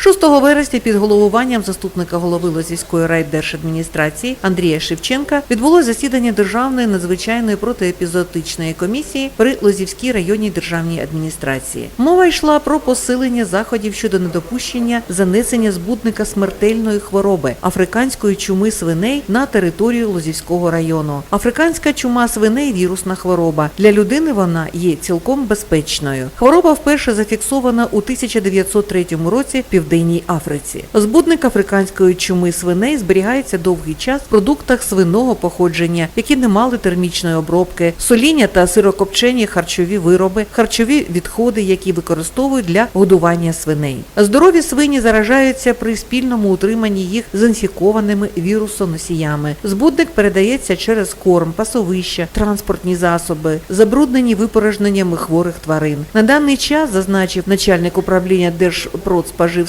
6 вересня під головуванням заступника голови Лозівської райдержадміністрації Андрія Шевченка відбулося засідання Державної надзвичайної протиепізотичної комісії при Лозівській районній державній адміністрації. Мова йшла про посилення заходів щодо недопущення занесення збудника смертельної хвороби африканської чуми свиней на територію Лозівського району. Африканська чума свиней вірусна хвороба. Для людини вона є цілком безпечною. Хвороба вперше зафіксована у 1903 році в Південній Африці. Збудник африканської чуми свиней зберігається довгий час в продуктах свиного походження, які не мали термічної обробки, соління та сирокопчені харчові вироби, харчові відходи, які використовують для годування свиней. Здорові свині заражаються при спільному утриманні їх з інфікованими вірусоносіями. Збудник передається через корм, пасовища, транспортні засоби, забруднені випорожненнями хворих тварин. На даний час зазначив начальник управління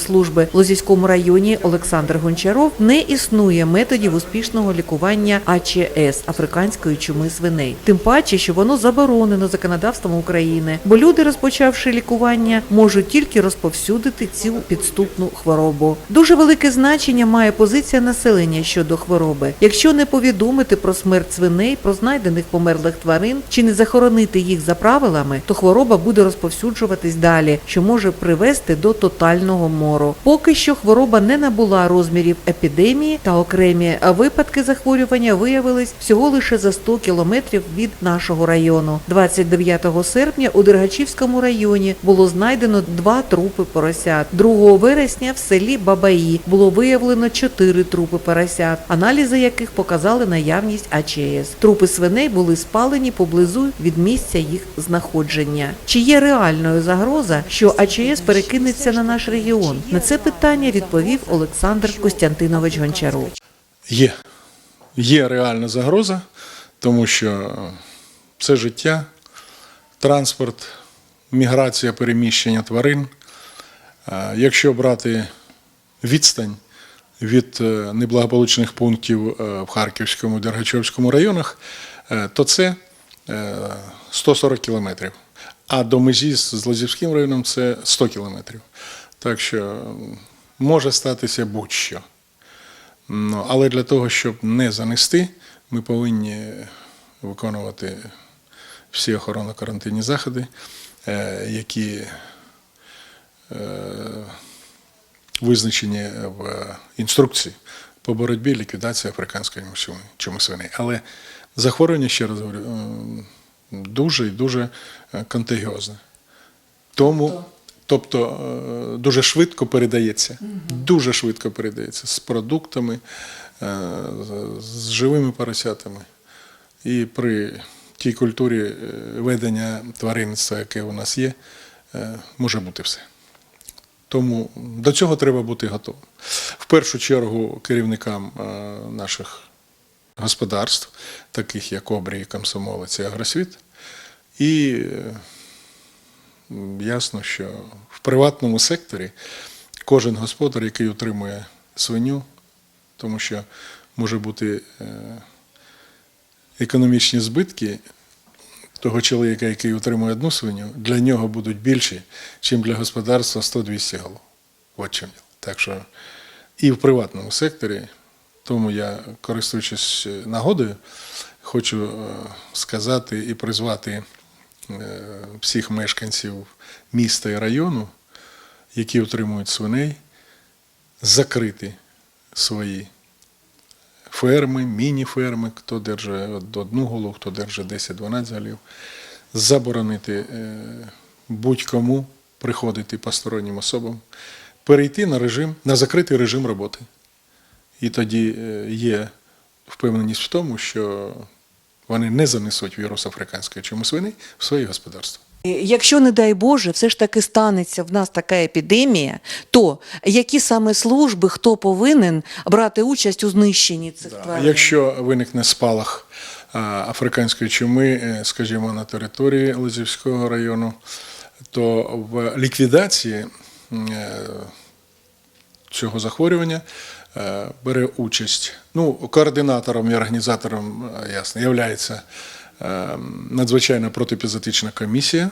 Держпродспоживслужби в Лозівському районі Олександр Гончаров. Не існує методів успішного лікування АЧС африканської чуми свиней. Тим паче, що воно заборонено законодавством України, бо люди, розпочавши лікування, можуть тільки розповсюдити цю підступну хворобу. Дуже велике значення має позиція населення щодо хвороби. Якщо не повідомити про смерть свиней, про знайдених померлих тварин чи не захоронити їх за правилами, то хвороба буде розповсюджуватись далі, що може привести до тотального мору. Поки що хвороба не набула розмірів епідемії та окремі випадки захворювання виявились всього лише за 100 кілометрів від нашого району. 29 серпня у Дергачівському районі було знайдено два трупи поросят. 2 вересня в селі Бабаї було виявлено чотири трупи поросят, аналізи яких показали наявність АЧС. Трупи свиней були спалені поблизу від місця їх знаходження. Чи є реальною загроза, що АЧС перекинеться на наш регіон? На це питання відповів Олександр Костянтинович Гончаров. Є. Є реальна загроза, тому що це життя, транспорт, міграція, переміщення тварин. Е, Якщо брати відстань від е, неблагополучних пунктів е, в Харківському і Дергачовському районах, то це е, 140 кілометрів. А до межі з Лозівським районом це 100 кілометрів. Так що може статися будь-що. Ну, але для того, щоб не занести, ми повинні виконувати всі охоронно-карантинні заходи, е, які е, визначені в інструкції по боротьбі ліквідації африканської чуми свиней. Але захворювання, ще раз говорю, дуже і дуже е, контагіозне. Тому, тобто, е, дуже швидко передається, дуже швидко передається з продуктами, е, з- живими поросятами. І при тій культурі е, ведення тваринництва, яке у нас є, може бути все. Тому до цього треба бути готовим. В першу чергу керівникам наших господарств, таких як Обрій, Комсомолець і Агросвіт. І ясно, що в приватному секторі кожен господар, який утримує свиню, тому що може бути е, економічні збитки того чоловіка, який утримує одну свиню, для нього будуть більші, ніж для господарства 100-200 голов. От чим. Так що і в приватному секторі, тому я, користуючись е, нагодою, хочу е, сказати і призвати всіх мешканців міста і району, які утримують свиней, закрити свої ферми, міні-ферми, хто держить одну голову, хто держить 10-12 голів, заборонити е, будь-кому приходити постороннім особам, перейти на режим, на закритий режим роботи. І тоді е, є впевненість в тому, що вони не занесуть вірус африканської чуми свини в свої господарства. Якщо, не дай Боже, все ж таки станеться в нас така епідемія, то які саме служби, хто повинен брати участь у знищенні цих тварин? Якщо виникне спалах африканської чуми, е, скажімо, на території Лозівського району, то в ліквідації е, цього захворювання е, бере участь. Ну, координатором і організатором, е, ясно, являється е, надзвичайна протипізотична комісія,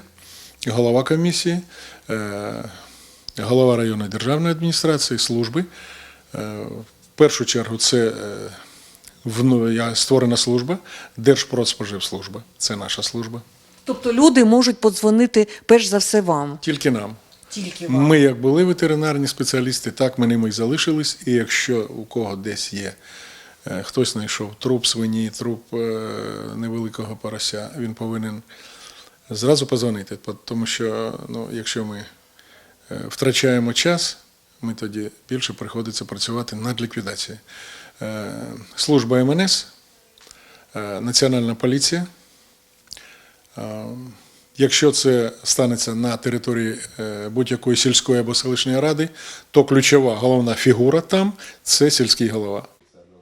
голова комісії. е, голова районної державної адміністрації, служби. Е, В першу чергу це е, створена служба, Держпродспоживслужба. Це наша служба. Тобто люди можуть подзвонити перш за все вам. Тільки нам. Тільки Ми, як були ветеринарні спеціалісти, так ми ними і залишились. І якщо у кого десь є, е, хтось знайшов труп свині, труп е, невеликого порося, він повинен зразу позвонити. Тому що ну, якщо ми е, втрачаємо час, ми тоді більше приходиться працювати над ліквідацією. Служба МНС, е, Національна поліція. Якщо це станеться на території е, будь-якої сільської або селищної ради, то ключова головна фігура там це сільський голова.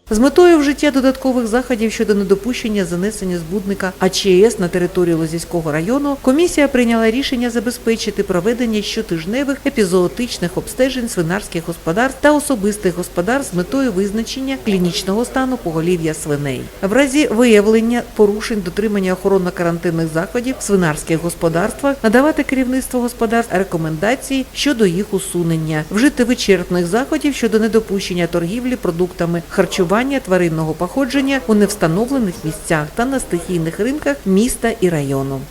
З метою вжиття додаткових заходів щодо недопущення занесення збудника АЧС на територію Лозівського району, комісія прийняла рішення забезпечити проведення щотижневих епізоотичних обстежень свинарських господарств та особистих господарств з метою визначення клінічного стану поголів'я свиней. В разі виявлення порушень дотримання охоронно-карантинних заходів в свинарських господарствах надавати керівництву господарств рекомендації щодо їх усунення, вжити вичерпних заходів щодо недопущення торгівлі продуктами харчування тваринного походження у невстановлених місцях та на стихійних ринках міста і району.